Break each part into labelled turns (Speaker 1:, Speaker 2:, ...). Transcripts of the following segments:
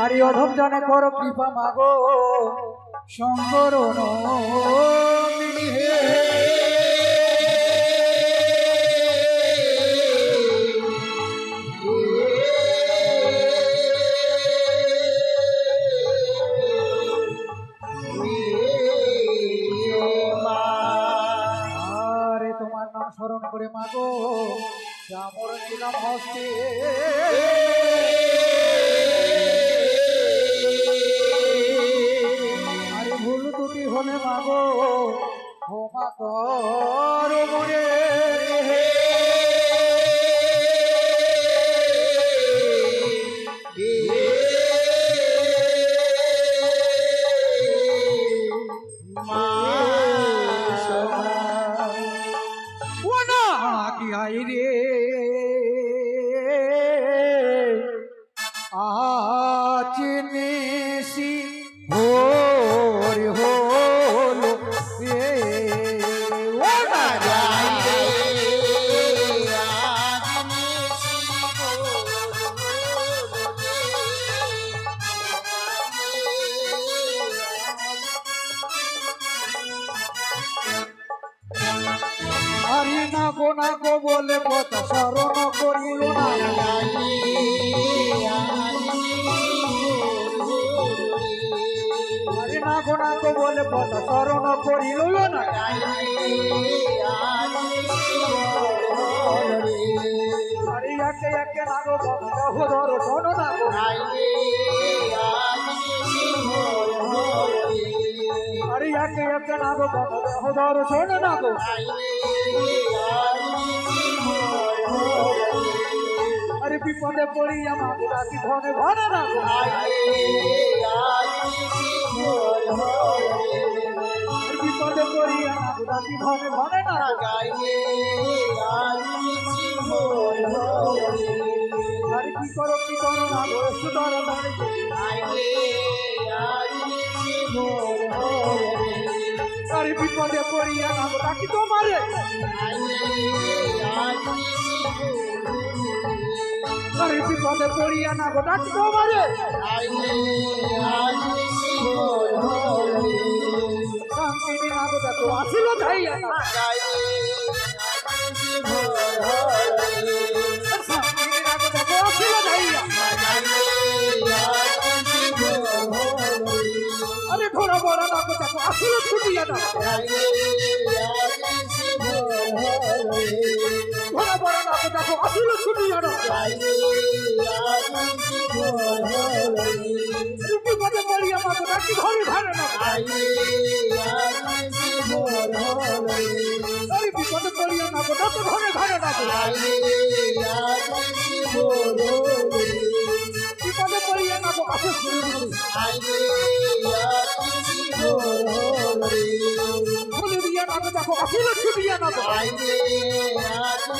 Speaker 1: আরে অধম জনে কর কৃপা মাগো শঙ্কর হে। স্মরণ করে মাগো শ্যামর ছিলাম হস্তে। ভুল দুটি হলে মাগো ক্ষমা কর মনে। আই রে। আচিনেসি ভোর না গো বলে পথ শরণ করিল না। আরে না গো না গো বলে পথ শরণ করিল না। আরে একে একে না গো ধরো শোনো না গো। আরে একে একে না গো ধরো শোনো না গো। বিপদে পড়ি, আমার রাতি ঘনে ঘনে না গো আরে বিপদে পড়ি, আমার রাতি ঘনে ঘনে না আরে কি করো কি করো না মনে আরে বিপদে পড়ি, আমার রাতি তোমারে আরে রাতি তোমারে শান্তি দিন আগো দেখো, আসিল শান্তি আসিল আরে ঘোড়া বড় নাগো দেখো, আসিল ছুটিয়া না। আসিল ছুটিয়া না বিপদে পড়ি আমার রাতি ঘরে ঘরে না আরে বিপদে পড়ি আমার রাতি ঘরে ঘরে না বিপদে পড়ি আমার আসে শুরু খুলে দিয়া নাগো দেখো, আসিল ছুটিয়া না নাগো দেখো না বিপদে রাতি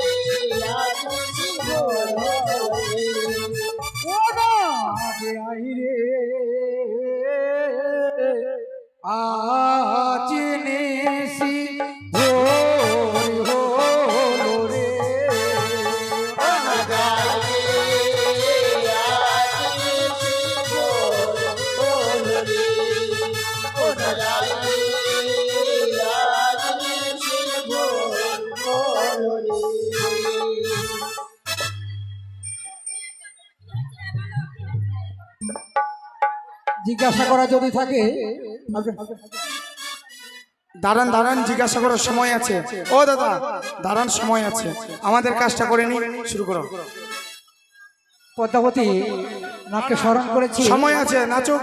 Speaker 1: জিজ্ঞাসা করা যদি থাকে
Speaker 2: দাঁড়ান দাঁড়ান জিজ্ঞাসা করার সময় আছে। ও দাদা দাঁড়ান সময় আছে। আমাদের কাজটা করে নি শুরু করো।
Speaker 1: পদ্মাবতী নাকে স্মরণ করেছি।
Speaker 2: সময় আছে নাচো।